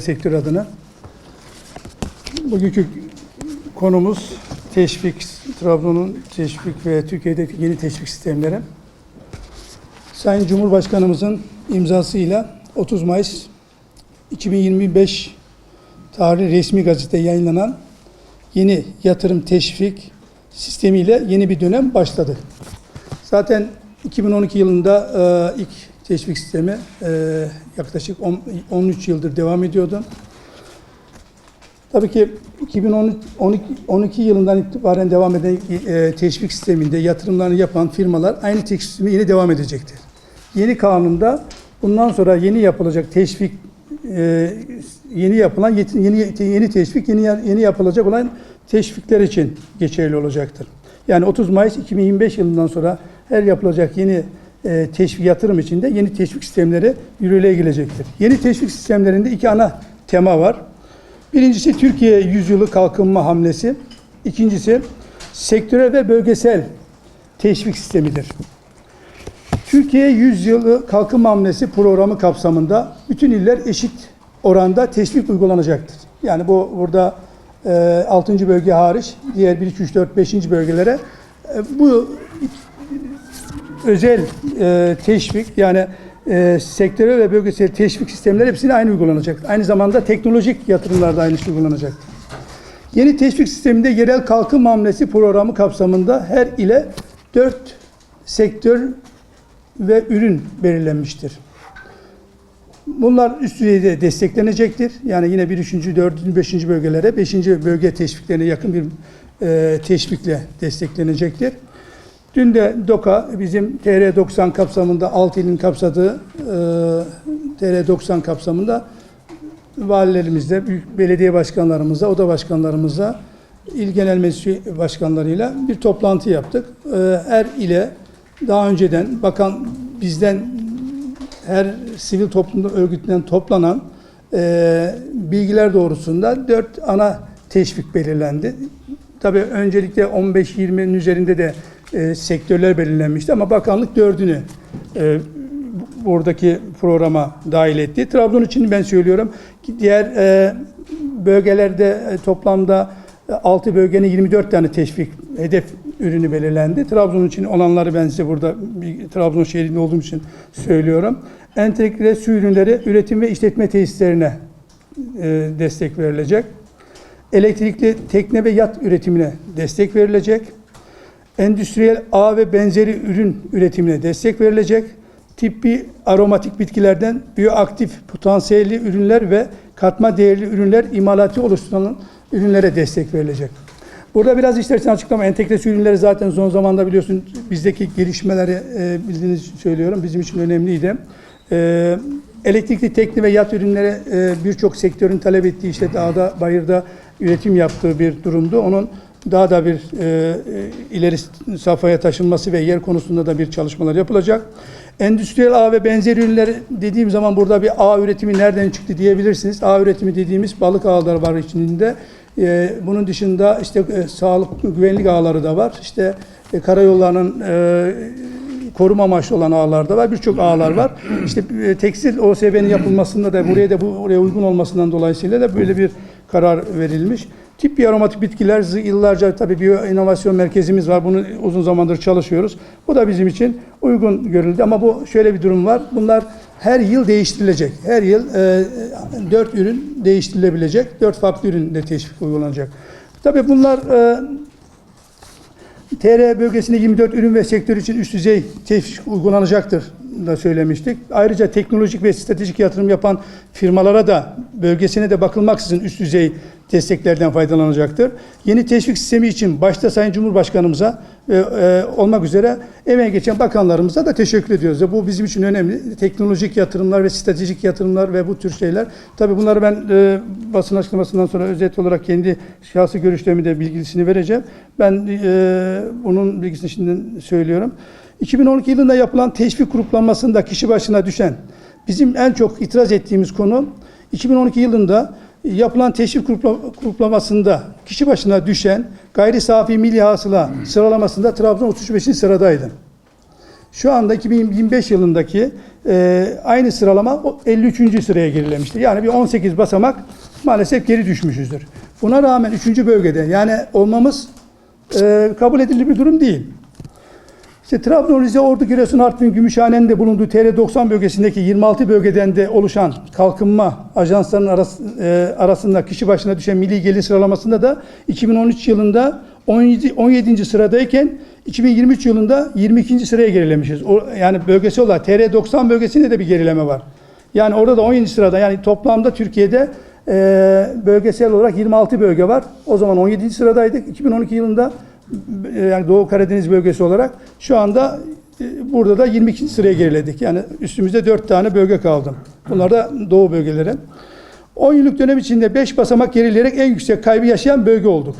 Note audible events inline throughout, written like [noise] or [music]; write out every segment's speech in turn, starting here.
sektör adına. Bugünkü konumuz teşvik, Trabzon'un teşvik ve Türkiye'deki yeni teşvik sistemleri. Sayın Cumhurbaşkanımızın imzasıyla 30 Mayıs 2025 tarihli resmi gazete yayınlanan yeni yatırım teşvik sistemiyle yeni bir dönem başladı. Zaten 2012 yılında e, ilk teşvik sistemi e, yaklaşık 10 13 yıldır devam ediyordu. Tabii ki 2012 yılından itibaren devam eden e, teşvik sisteminde yatırımlarını yapan firmalar aynı teşvik sistemi yine devam edecektir. Yeni kanunda bundan sonra yeni yapılacak teşvik e, yeni yapılan yeni yeni teşvik yeni yeni yapılacak olan teşvikler için geçerli olacaktır. Yani 30 Mayıs 2025 yılından sonra her yapılacak yeni e, teşvik yatırım içinde yeni teşvik sistemleri yürürlüğe girecektir. Yeni teşvik sistemlerinde iki ana tema var. Birincisi Türkiye yüzyılı kalkınma hamlesi. İkincisi sektörel ve bölgesel teşvik sistemidir. Türkiye Yüzyılı Kalkınma Hamlesi programı kapsamında bütün iller eşit oranda teşvik uygulanacaktır. Yani bu burada e, 6. bölge hariç diğer 1, 2, 3, 4, 5. bölgelere e, bu özel e, teşvik yani e, sektörel ve bölgesel teşvik sistemleri hepsine aynı uygulanacak. Aynı zamanda teknolojik yatırımlar da aynı uygulanacak. Yeni teşvik sisteminde yerel kalkınma hamlesi programı kapsamında her ile 4 sektör ve ürün belirlenmiştir. Bunlar üst düzeyde desteklenecektir. Yani yine bir üçüncü, dördüncü, beşinci bölgelere, beşinci bölge teşviklerine yakın bir e, teşvikle desteklenecektir. Dün de DOKA bizim TR90 kapsamında 6 ilin kapsadığı e, TR90 kapsamında valilerimizle, büyük belediye başkanlarımızla, oda başkanlarımızla, il genel meclis başkanlarıyla bir toplantı yaptık. E, her ile daha önceden bakan bizden her sivil toplum örgütünden toplanan e, bilgiler doğrusunda dört ana teşvik belirlendi. Tabii öncelikle 15-20'nin üzerinde de e, sektörler belirlenmişti ama bakanlık dördünü e, buradaki programa dahil etti. Trabzon için ben söylüyorum ki diğer e, bölgelerde e, toplamda 6 bölgenin 24 tane teşvik hedef ürünü belirlendi. Trabzon için olanları ben size burada bir, Trabzon şehrinde olduğum için söylüyorum. Entegre su ürünleri üretim ve işletme tesislerine e, destek verilecek. Elektrikli tekne ve yat üretimine destek verilecek. Endüstriyel ağ ve benzeri ürün üretimine destek verilecek. Tıbbi aromatik bitkilerden biyoaktif potansiyelli ürünler ve katma değerli ürünler imalatı oluşturulan ürünlere destek verilecek. Burada biraz istersen açıklama. Entegre su ürünleri zaten son zamanda biliyorsun bizdeki gelişmeleri e, bildiğiniz söylüyorum. Bizim için önemliydi. E, elektrikli tekne ve yat ürünleri e, birçok sektörün talep ettiği işte dağda, bayırda üretim yaptığı bir durumdu. Onun daha da bir e, e, ileri safhaya taşınması ve yer konusunda da bir çalışmalar yapılacak. Endüstriyel ağ ve benzeri ürünler dediğim zaman burada bir ağ üretimi nereden çıktı diyebilirsiniz. Ağ üretimi dediğimiz balık ağları var içinde. E, bunun dışında işte e, sağlık güvenlik ağları da var. İşte e, karayollarının e, koruma amaçlı olan ağlar da var. Birçok ağlar var. İşte e, tekstil OSB'nin yapılmasında da buraya da bu oraya uygun olmasından dolayısıyla da böyle bir karar verilmiş. Tip bir aromatik bitkiler yıllarca tabii bir inovasyon merkezimiz var. Bunu uzun zamandır çalışıyoruz. Bu da bizim için uygun görüldü. Ama bu şöyle bir durum var. Bunlar her yıl değiştirilecek. Her yıl e, 4 ürün değiştirilebilecek. 4 farklı ürünle teşvik uygulanacak. Tabii bunlar e, TR bölgesinde 24 ürün ve sektör için üst düzey teşvik uygulanacaktır da söylemiştik. Ayrıca teknolojik ve stratejik yatırım yapan firmalara da bölgesine de bakılmaksızın üst düzey desteklerden faydalanacaktır. Yeni teşvik sistemi için başta Sayın Cumhurbaşkanımıza e, e, olmak üzere emeği geçen bakanlarımıza da teşekkür ediyoruz. Bu bizim için önemli. Teknolojik yatırımlar ve stratejik yatırımlar ve bu tür şeyler. Tabii bunları ben e, basın açıklamasından sonra özet olarak kendi şahsi görüşlerimi de bilgisini vereceğim. Ben e, bunun bilgisini şimdi söylüyorum. 2012 yılında yapılan teşvik gruplanmasında kişi başına düşen bizim en çok itiraz ettiğimiz konu 2012 yılında yapılan teşvik grupla- gruplamasında kişi başına düşen gayri safi milli hasıla sıralamasında Trabzon 35. sıradaydı. Şu anda 2025 yılındaki e, aynı sıralama o 53. sıraya gerilemiştir. Yani bir 18 basamak maalesef geri düşmüşüzdür. Buna rağmen 3. bölgede yani olmamız e, kabul edilir bir durum değil. İşte Trabzon, Rize, Ordu, Giresun, Artvin, Gümüşhane'nin bulunduğu TR90 bölgesindeki 26 bölgeden de oluşan kalkınma ajanslarının arası, e, arasında kişi başına düşen milli gelir sıralamasında da 2013 yılında 17, 17. sıradayken 2023 yılında 22. sıraya gerilemişiz. O, yani bölgesel olarak TR90 bölgesinde de bir gerileme var. Yani orada da 17. sırada yani toplamda Türkiye'de e, bölgesel olarak 26 bölge var. O zaman 17. sıradaydık. 2012 yılında yani Doğu Karadeniz bölgesi olarak şu anda e, burada da 22. sıraya geriledik. Yani üstümüzde 4 tane bölge kaldı. Bunlar da Doğu bölgeleri. 10 yıllık dönem içinde 5 basamak gerileyerek en yüksek kaybı yaşayan bölge olduk.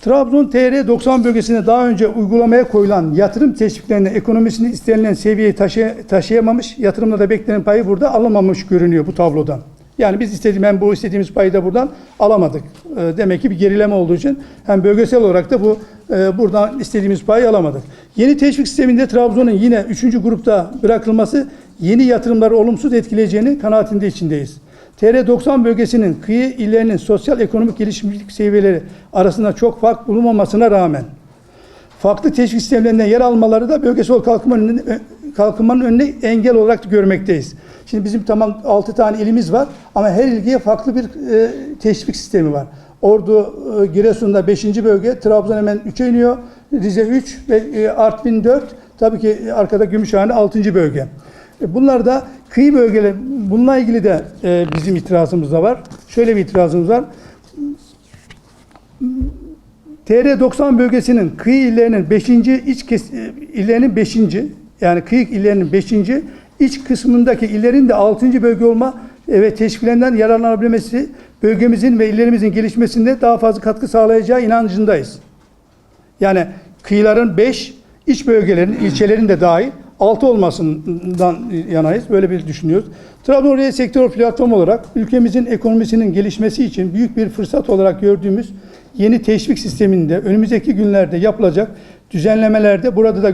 Trabzon TR 90 bölgesinde daha önce uygulamaya koyulan yatırım teşviklerine ekonomisini istenilen seviyeye taşı, taşıyamamış, yatırımda da beklenen payı burada alamamış görünüyor bu tablodan. Yani biz istediğim hem bu istediğimiz payı da buradan alamadık. Ee, demek ki bir gerileme olduğu için hem bölgesel olarak da bu e, buradan istediğimiz payı alamadık. Yeni teşvik sisteminde Trabzon'un yine 3. grupta bırakılması yeni yatırımları olumsuz etkileyeceğini kanaatinde içindeyiz. TR90 bölgesinin kıyı illerinin sosyal ekonomik gelişmişlik seviyeleri arasında çok fark bulunmamasına rağmen farklı teşvik sistemlerinden yer almaları da bölgesel kalkınmanın, kalkınmanın önüne engel olarak görmekteyiz. Şimdi bizim tamam 6 tane ilimiz var ama her ilgiye farklı bir e, teşvik sistemi var. Ordu, e, Giresun'da 5. bölge, Trabzon hemen 3'e iniyor, Rize 3 ve e, Artvin 4, tabii ki arkada Gümüşhane 6. bölge. E, Bunlar da kıyı bölgeleri, bununla ilgili de e, bizim itirazımız da var. Şöyle bir itirazımız var. TR90 bölgesinin kıyı illerinin 5. iç kes, e, illerinin 5. yani kıyı illerinin 5. iç kısmındaki illerin de 6. bölge olma e, ve teşviklerinden yararlanabilmesi bölgemizin ve illerimizin gelişmesinde daha fazla katkı sağlayacağı inancındayız. Yani kıyıların 5, iç bölgelerin, ilçelerin de dahil 6 olmasından yanayız. Böyle bir düşünüyoruz. Trabzon Reel Sektör Platformu olarak ülkemizin ekonomisinin gelişmesi için büyük bir fırsat olarak gördüğümüz yeni teşvik sisteminde önümüzdeki günlerde yapılacak düzenlemelerde burada da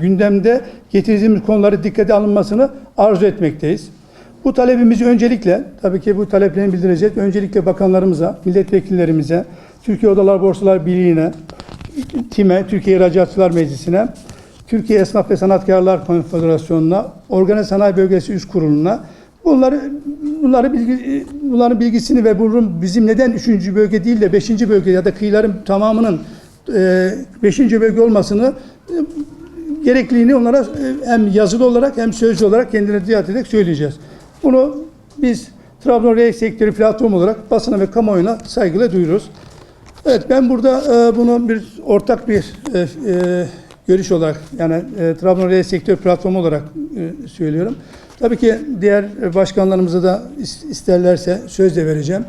gündemde getirdiğimiz konuları dikkate alınmasını arzu etmekteyiz. Bu talebimizi öncelikle, tabii ki bu taleplerini bildireceğiz. Öncelikle bakanlarımıza, milletvekillerimize, Türkiye Odalar Borsalar Birliği'ne, TİM'e, Türkiye İhracatçılar Meclisi'ne, Türkiye Esnaf ve Sanatkarlar Konfederasyonu'na, Organize Sanayi Bölgesi Üst Kurulu'na bunları bunları bilgi bunların bilgisini ve bunun bizim neden üçüncü bölge değil de beşinci bölge ya da kıyıların tamamının e, beşinci bölge olmasını e, gerekliliğini onlara e, hem yazılı olarak hem sözlü olarak kendine diyet ederek söyleyeceğiz. Bunu biz Trabzon Reel Sektörü platformu olarak basına ve kamuoyuna saygıyla duyuruyoruz. Evet ben burada e, bunu bir ortak bir e, e, görüş olarak yani e, Trabzon Reel Sektör platformu olarak e, söylüyorum. Tabii ki diğer başkanlarımıza da is- isterlerse söz de vereceğim.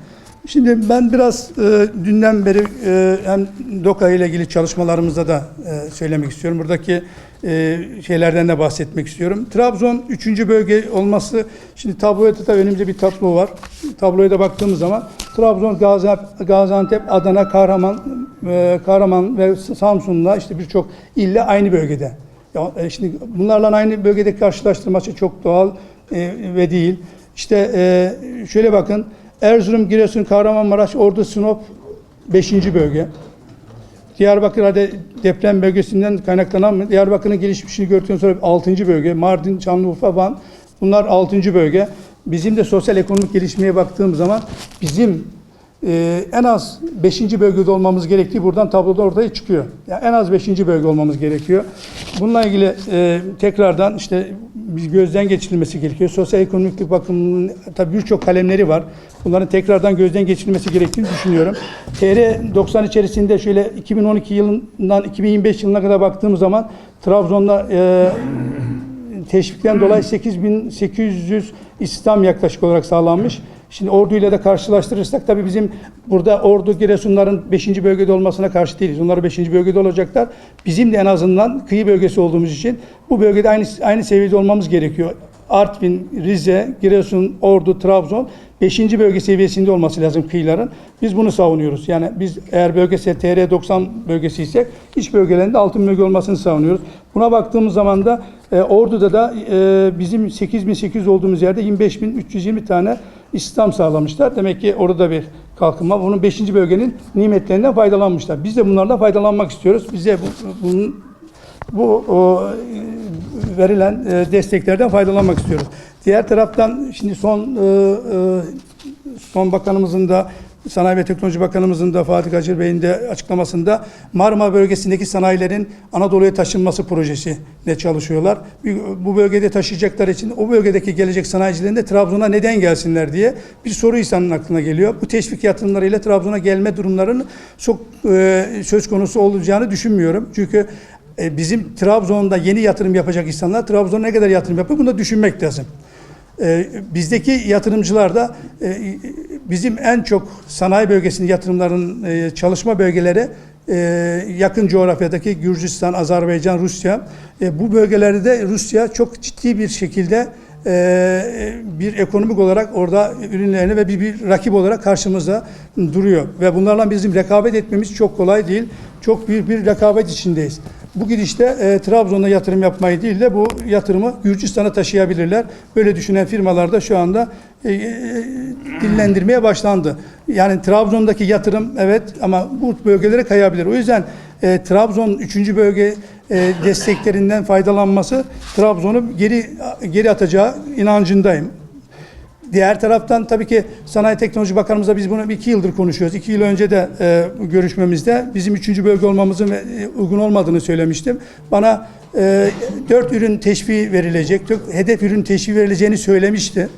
Şimdi ben biraz e, dünden beri e, hem DOKA ile ilgili çalışmalarımızda da e, söylemek istiyorum. Buradaki e, şeylerden de bahsetmek istiyorum. Trabzon 3. bölge olması, şimdi tabloda da önümüzde bir tablo var. Tabloya da baktığımız zaman Trabzon, Gaziantep, Adana, Kahraman, e, Kahraman ve Samsun'la işte birçok ille aynı bölgede. Ya, e, şimdi bunlarla aynı bölgede karşılaştırması çok doğal e, ve değil. İşte e, şöyle bakın, Erzurum, Giresun, Kahramanmaraş, Ordu, Sinop 5. bölge. Diyarbakır'da deprem bölgesinden kaynaklanan? Diyarbakır'ın gelişmişini gördükten sonra 6. bölge. Mardin, Şanlıurfa, Van bunlar 6. bölge. Bizim de sosyal ekonomik gelişmeye baktığımız zaman bizim e, en az 5. bölgede olmamız gerektiği buradan tabloda ortaya çıkıyor. Yani en az 5. bölge olmamız gerekiyor. Bununla ilgili e, tekrardan işte bir gözden geçirilmesi gerekiyor. Sosyal ekonomik bakımının tabii birçok kalemleri var. Bunların tekrardan gözden geçirilmesi gerektiğini düşünüyorum. TR 90 içerisinde şöyle 2012 yılından 2025 yılına kadar baktığımız zaman Trabzon'da e, teşvikten dolayı 8800 istihdam yaklaşık olarak sağlanmış. Şimdi Ordu ile de karşılaştırırsak tabii bizim burada Ordu, Giresunların 5. bölgede olmasına karşı değiliz. Onlar 5. bölgede olacaklar. Bizim de en azından kıyı bölgesi olduğumuz için bu bölgede aynı aynı seviyede olmamız gerekiyor. Artvin, Rize, Giresun, Ordu, Trabzon 5. bölge seviyesinde olması lazım kıyıların. Biz bunu savunuyoruz. Yani biz eğer bölgesel TR90 bölgesiysek iç bölgelerinde altın bölge olmasını savunuyoruz. Buna baktığımız zaman da e, Ordu'da da e, bizim 8800 olduğumuz yerde 25320 tane istihdam sağlamışlar. Demek ki orada bir kalkınma. Bunun 5. bölgenin nimetlerinden faydalanmışlar. Biz de bunlardan faydalanmak istiyoruz. Bize bu, bunun bu o, verilen e, desteklerden faydalanmak istiyoruz. Diğer taraftan şimdi son e, e, son bakanımızın da Sanayi ve Teknoloji Bakanımızın da Fatih Acır Bey'in de açıklamasında Marmara bölgesindeki sanayilerin Anadolu'ya taşınması projesine çalışıyorlar. Bu bölgede taşıyacaklar için o bölgedeki gelecek sanayicilerin de Trabzon'a neden gelsinler diye bir soru insanın aklına geliyor. Bu teşvik yatırımlarıyla Trabzon'a gelme durumlarının çok e, söz konusu olacağını düşünmüyorum. Çünkü e, bizim Trabzon'da yeni yatırım yapacak insanlar Trabzon'a ne kadar yatırım yapıyor bunu da düşünmek lazım. E, bizdeki yatırımcılar da e, bizim en çok sanayi bölgesinde yatırımların e, çalışma bölgeleri e, yakın coğrafyadaki Gürcistan, Azerbaycan, Rusya. E, bu bölgelerde de Rusya çok ciddi bir şekilde e, bir ekonomik olarak orada ürünlerini ve bir, bir rakip olarak karşımızda duruyor. Ve bunlarla bizim rekabet etmemiz çok kolay değil. Çok büyük bir rekabet içindeyiz. Bu gidişte e, Trabzon'a yatırım yapmayı değil de bu yatırımı Gürcistan'a taşıyabilirler. Böyle düşünen firmalar da şu anda e, e, dillendirmeye başlandı. Yani Trabzon'daki yatırım evet ama bu bölgelere kayabilir. O yüzden e, Trabzon 3. bölge e, desteklerinden faydalanması Trabzon'u geri geri atacağı inancındayım. Diğer taraftan tabii ki Sanayi Teknoloji Bakanımızla biz bunu iki yıldır konuşuyoruz. İki yıl önce de e, görüşmemizde bizim üçüncü bölge olmamızın e, uygun olmadığını söylemiştim. Bana e, dört ürün teşviği verilecek, dört hedef ürün teşviği verileceğini söylemişti.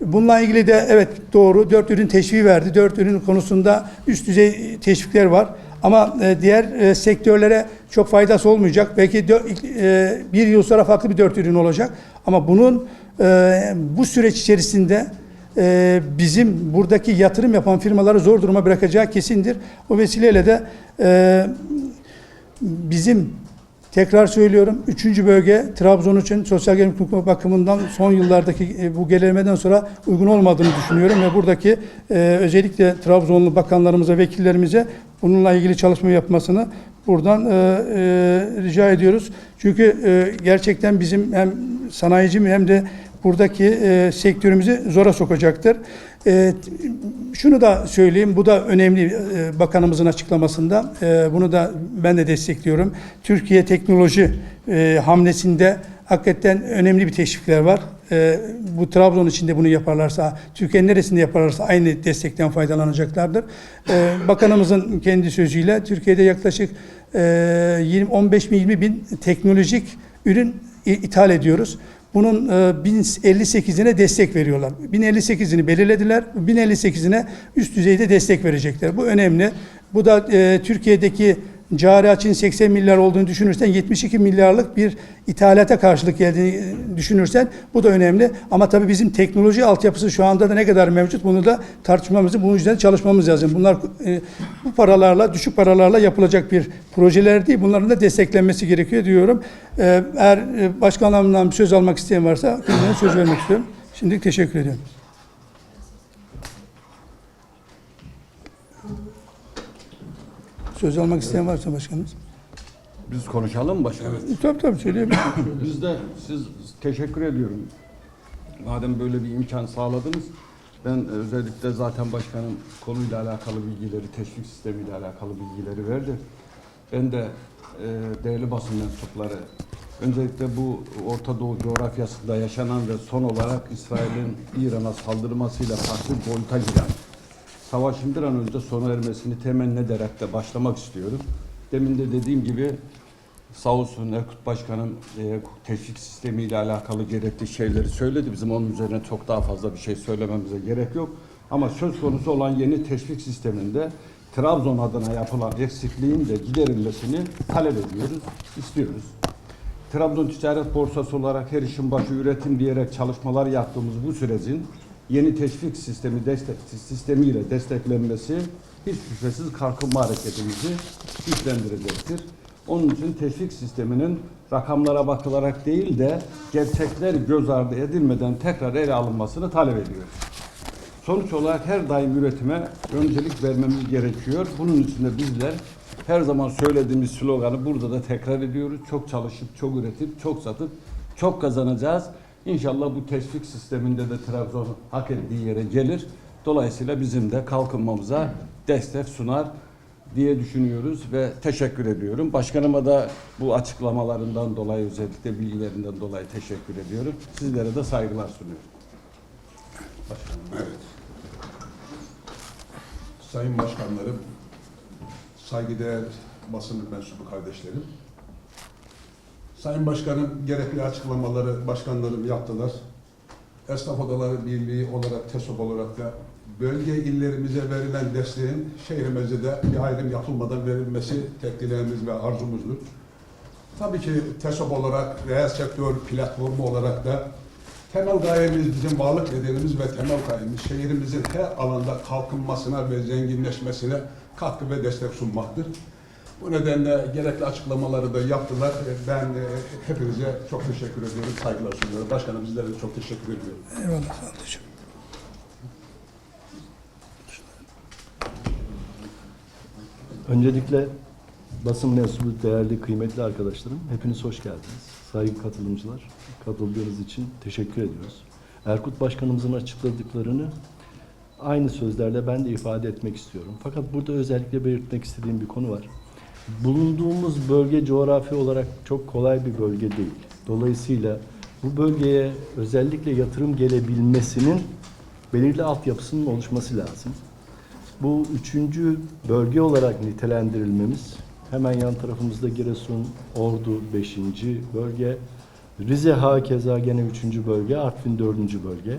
Bununla ilgili de evet doğru dört ürün teşviği verdi. Dört ürün konusunda üst düzey teşvikler var. Ama e, diğer e, sektörlere çok faydası olmayacak. Belki dö- e, bir yıl sonra farklı bir dört ürün olacak. Ama bunun e, bu süreç içerisinde e, bizim buradaki yatırım yapan firmaları zor duruma bırakacağı kesindir. O vesileyle de e, bizim tekrar söylüyorum üçüncü bölge Trabzon için sosyal güvenlik bakımından son yıllardaki e, bu gerilemeden sonra uygun olmadığını düşünüyorum ve buradaki özellikle Trabzonlu bakanlarımıza, vekillerimize bununla ilgili çalışma yapmasını buradan e, e, rica ediyoruz. Çünkü e, gerçekten bizim hem sanayici mi hem de buradaki e, sektörümüzü zora sokacaktır. E, şunu da söyleyeyim, bu da önemli e, bakanımızın açıklamasında. E, bunu da ben de destekliyorum. Türkiye teknoloji e, hamlesinde hakikaten önemli bir teşvikler var. E, bu Trabzon içinde bunu yaparlarsa, Türkiye'nin neresinde yaparlarsa aynı destekten faydalanacaklardır. E, bakanımızın kendi sözüyle Türkiye'de yaklaşık e, 20, 15 bin 20 bin teknolojik ürün ithal ediyoruz. Bunun e, 1058'ine destek veriyorlar. 1058'ini belirlediler. 1058'ine üst düzeyde destek verecekler. Bu önemli. Bu da e, Türkiye'deki cari açığın 80 milyar olduğunu düşünürsen 72 milyarlık bir ithalata karşılık geldiğini e, düşünürsen bu da önemli. Ama tabii bizim teknoloji altyapısı şu anda da ne kadar mevcut bunu da tartışmamızı, bunun üzerine çalışmamız lazım. Bunlar e, bu paralarla, düşük paralarla yapılacak bir projeler değil. Bunların da desteklenmesi gerekiyor diyorum. E, eğer e, başkanlarımdan bir söz almak isteyen varsa söz vermek istiyorum. Şimdilik teşekkür ediyorum. Söz almak isteyen varsa başkanımız. Biz konuşalım mı başkanım? Tabii tabii söyleyebilirim. [laughs] Biz de siz teşekkür ediyorum. Madem böyle bir imkan sağladınız. Ben özellikle zaten başkanım konuyla alakalı bilgileri, teşvik sistemiyle alakalı bilgileri verdi. Ben de e, değerli basın mensupları öncelikle bu Orta Doğu coğrafyasında yaşanan ve son olarak İsrail'in İran'a saldırmasıyla farklı boyuta giren savaşın bir an önce sona ermesini temenni ederek de başlamak istiyorum. Demin de dediğim gibi sağ olsun Erkut Başkanım e, teşvik sistemiyle alakalı gerekli şeyleri söyledi. Bizim onun üzerine çok daha fazla bir şey söylememize gerek yok. Ama söz konusu olan yeni teşvik sisteminde Trabzon adına yapılan eksikliğin de giderilmesini talep ediyoruz, istiyoruz. Trabzon Ticaret Borsası olarak her işin başı üretim diyerek çalışmalar yaptığımız bu sürecin yeni teşvik sistemi destek sistemiyle desteklenmesi hiç şüphesiz kalkınma hareketimizi güçlendirecektir. Onun için teşvik sisteminin rakamlara bakılarak değil de gerçekler göz ardı edilmeden tekrar ele alınmasını talep ediyoruz. Sonuç olarak her daim üretime öncelik vermemiz gerekiyor. Bunun için de bizler her zaman söylediğimiz sloganı burada da tekrar ediyoruz. Çok çalışıp, çok üretip, çok satıp, çok kazanacağız. İnşallah bu teşvik sisteminde de Trabzon hak ettiği yere gelir. Dolayısıyla bizim de kalkınmamıza destek sunar diye düşünüyoruz ve teşekkür ediyorum. Başkanıma da bu açıklamalarından dolayı özellikle bilgilerinden dolayı teşekkür ediyorum. Sizlere de saygılar sunuyorum. Evet. Sayın Başkanlarım, saygıdeğer basın mensubu kardeşlerim. Sayın Başkanım gerekli açıklamaları başkanlarım yaptılar. Esnaf Odaları Birliği olarak, TESOP olarak da bölge illerimize verilen desteğin şehrimize de bir ayrım yapılmadan verilmesi tek dileğimiz ve arzumuzdur. Tabii ki TESOP olarak, reel sektör platformu olarak da temel gayemiz, bizim varlık nedenimiz ve temel gayemiz şehrimizin her alanda kalkınmasına ve zenginleşmesine katkı ve destek sunmaktır. Bu nedenle gerekli açıklamaları da yaptılar. Ben e, hepinize çok teşekkür ediyorum, saygılar sunuyorum. Başkanım sizlere de çok teşekkür ediyorum. Eyvallah. sağ Öncelikle basın mensubu değerli kıymetli arkadaşlarım hepiniz hoş geldiniz. Saygı katılımcılar katıldığınız için teşekkür ediyoruz. Erkut Başkanımızın açıkladıklarını aynı sözlerle ben de ifade etmek istiyorum. Fakat burada özellikle belirtmek istediğim bir konu var. Bulunduğumuz bölge coğrafi olarak çok kolay bir bölge değil. Dolayısıyla bu bölgeye özellikle yatırım gelebilmesinin belirli altyapısının oluşması lazım. Bu üçüncü bölge olarak nitelendirilmemiz hemen yan tarafımızda Giresun, Ordu beşinci bölge, Rize hakeza gene üçüncü bölge, Artvin dördüncü bölge.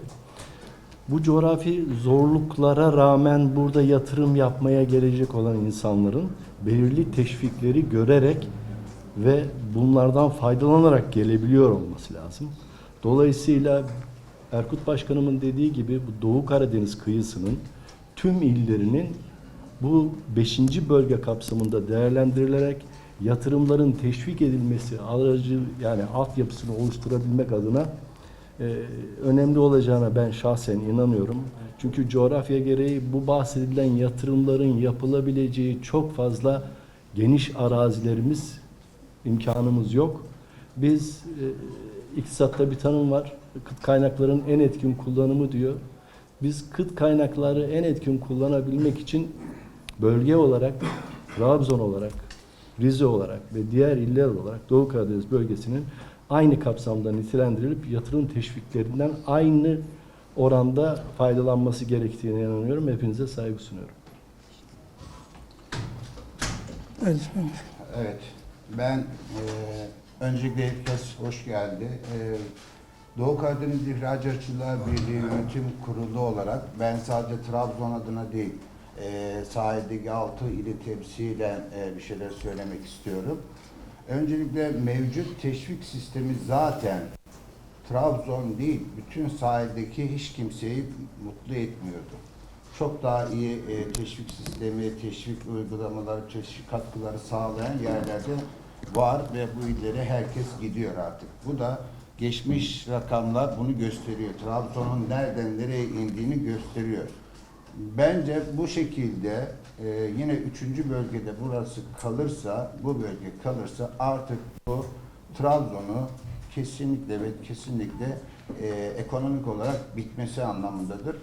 Bu coğrafi zorluklara rağmen burada yatırım yapmaya gelecek olan insanların belirli teşvikleri görerek ve bunlardan faydalanarak gelebiliyor olması lazım. Dolayısıyla Erkut Başkanımın dediği gibi bu Doğu Karadeniz kıyısının tüm illerinin bu 5. bölge kapsamında değerlendirilerek yatırımların teşvik edilmesi aracı yani altyapısını oluşturabilmek adına önemli olacağına ben şahsen inanıyorum. Çünkü coğrafya gereği bu bahsedilen yatırımların yapılabileceği çok fazla geniş arazilerimiz, imkanımız yok. Biz e, iktisatta bir tanım var. Kıt kaynakların en etkin kullanımı diyor. Biz kıt kaynakları en etkin kullanabilmek için bölge olarak, Trabzon olarak, Rize olarak ve diğer iller olarak Doğu Karadeniz bölgesinin aynı kapsamda nitelendirilip yatırım teşviklerinden aynı oranda faydalanması gerektiğine inanıyorum. Hepinize saygı sunuyorum. Evet. Evet, ben e, öncelikle herkes hoş geldi. E, Doğu Karadeniz İhracatçılar Birliği Yönetim Kurulu olarak ben sadece Trabzon adına değil, e, sahildeki altı ili temsilen e, bir şeyler söylemek istiyorum. Öncelikle mevcut teşvik sistemi zaten Trabzon değil, bütün sahildeki hiç kimseyi mutlu etmiyordu. Çok daha iyi e, teşvik sistemi, teşvik uygulamaları, teşvik katkıları sağlayan yerlerde var ve bu illere herkes gidiyor artık. Bu da geçmiş rakamlar bunu gösteriyor. Trabzon'un nereden nereye indiğini gösteriyor. Bence bu şekilde e, yine üçüncü bölgede burası kalırsa, bu bölge kalırsa artık bu Trabzon'u kesinlikle ve kesinlikle e, ekonomik olarak bitmesi anlamındadır.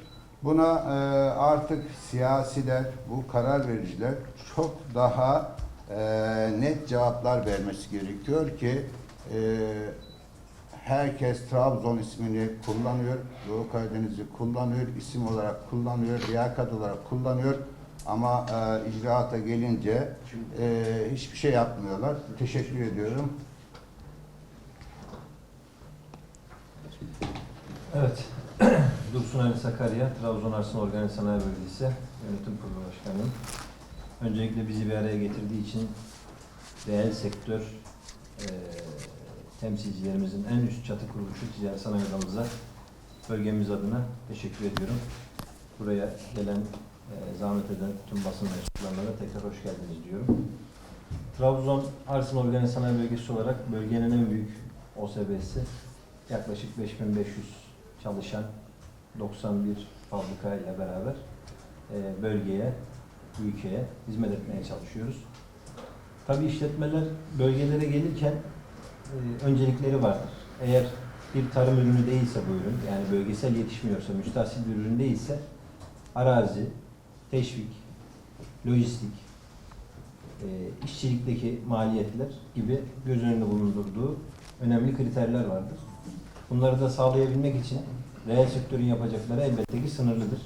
Buna e, artık siyasiler, bu karar vericiler çok daha e, net cevaplar vermesi gerekiyor ki e, herkes Trabzon ismini kullanıyor, Doğu Karadeniz'i kullanıyor, isim olarak kullanıyor, liyakat olarak kullanıyor ama e, icraata gelince e, hiçbir şey yapmıyorlar. Teşekkür ediyorum. Evet. [clears throat] Dursun Ali Sakarya, Trabzon Arslan Organize Sanayi Bölgesi Yönetim Kurulu Başkanı. Öncelikle bizi bir araya getirdiği için reel sektör eee temsilcilerimizin en üst çatı kuruluşu Ticaret Sanayi Odamıza bölgemiz adına teşekkür ediyorum. Buraya gelen, eee, zahmet eden tüm basın mensuplarına da tekrar hoş geldiniz diyorum. Trabzon Arsin Organize Sanayi Bölgesi olarak bölgenin en büyük OSB'si. Yaklaşık 5500 çalışan 91 fabrika ile beraber e, bölgeye, ülkeye hizmet etmeye çalışıyoruz. Tabii işletmeler bölgelere gelirken e, öncelikleri vardır. Eğer bir tarım ürünü değilse bu ürün, yani bölgesel yetişmiyorsa, müstahsil bir ürün değilse arazi, teşvik, lojistik, e, işçilikteki maliyetler gibi göz önünde bulundurduğu önemli kriterler vardır. Bunları da sağlayabilmek için reel sektörün yapacakları elbette ki sınırlıdır.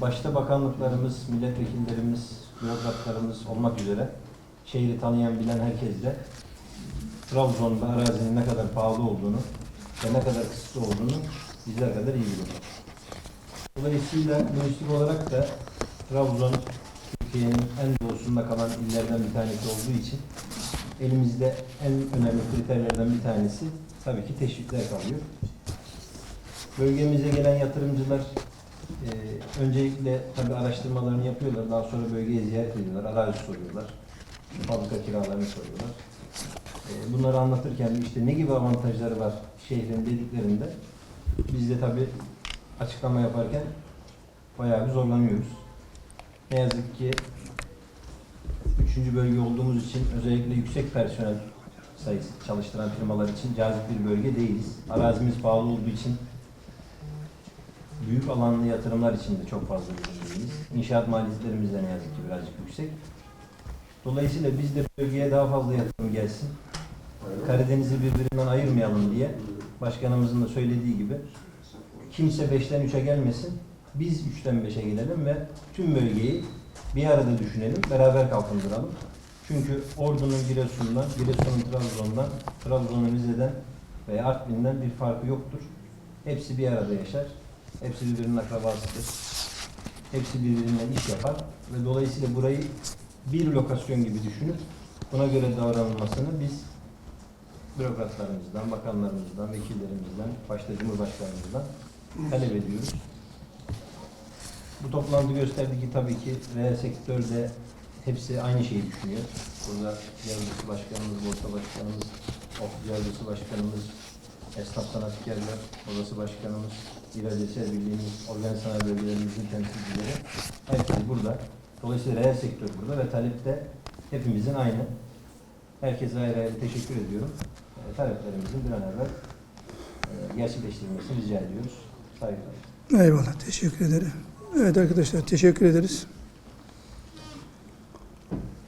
Başta bakanlıklarımız, milletvekillerimiz, bürokratlarımız olmak üzere şehri tanıyan bilen herkes de Trabzon'da arazinin ne kadar pahalı olduğunu ve ne kadar kısıtlı olduğunu bizler kadar iyi biliyor. Dolayısıyla lojistik olarak da Trabzon Türkiye'nin en doğusunda kalan illerden bir tanesi olduğu için elimizde en önemli kriterlerden bir tanesi tabii ki teşvikler kalıyor. Bölgemize gelen yatırımcılar e, öncelikle tabii araştırmalarını yapıyorlar. Daha sonra bölgeye ziyaret ediyorlar, arazi soruyorlar, fabrika kiralarını soruyorlar. E, bunları anlatırken işte ne gibi avantajları var şehrin dediklerinde biz de tabii açıklama yaparken bayağı bir zorlanıyoruz. Ne yazık ki üçüncü bölge olduğumuz için özellikle yüksek personel sayısı çalıştıran firmalar için cazip bir bölge değiliz. Arazimiz pahalı olduğu için büyük alanlı yatırımlar için de çok fazla değiliz. İnşaat maliyetlerimiz de ne yazık ki birazcık yüksek. Dolayısıyla biz de bölgeye daha fazla yatırım gelsin. Karadeniz'i birbirinden ayırmayalım diye başkanımızın da söylediği gibi kimse 5'ten 3'e gelmesin. Biz 3'ten 5'e gelelim ve tüm bölgeyi bir arada düşünelim, beraber kalkındıralım. Çünkü Ordu'nun Giresun'dan, Giresun'un Trabzon'dan, Trabzon'un Rize'den veya Artvin'den bir farkı yoktur. Hepsi bir arada yaşar. Hepsi birbirinin akrabasıdır. Hepsi birbirinden iş yapar ve dolayısıyla burayı bir lokasyon gibi düşünüp buna göre davranılmasını biz bürokratlarımızdan, bakanlarımızdan, vekillerimizden, başta Cumhurbaşkanımızdan talep ediyoruz. Bu toplantı gösterdi ki tabii ki reel sektörde hepsi aynı şeyi düşünüyor. Burada Yargısı Başkanımız, Borsa Başkanımız, Ofis Yargısı Başkanımız, Esnaf Sanatkarlar Odası Başkanımız, İhracatçılar Birliğimiz, Organize Sanayi Bölgelerimizin temsilcileri herkes burada. Dolayısıyla reel sektör burada ve talep de hepimizin aynı. Herkese ayrı ayrı teşekkür ediyorum. E, taleplerimizin bir an evvel e, gerçekleştirilmesini rica ediyoruz. Saygılar. Eyvallah. Teşekkür ederim. Evet arkadaşlar teşekkür ederiz.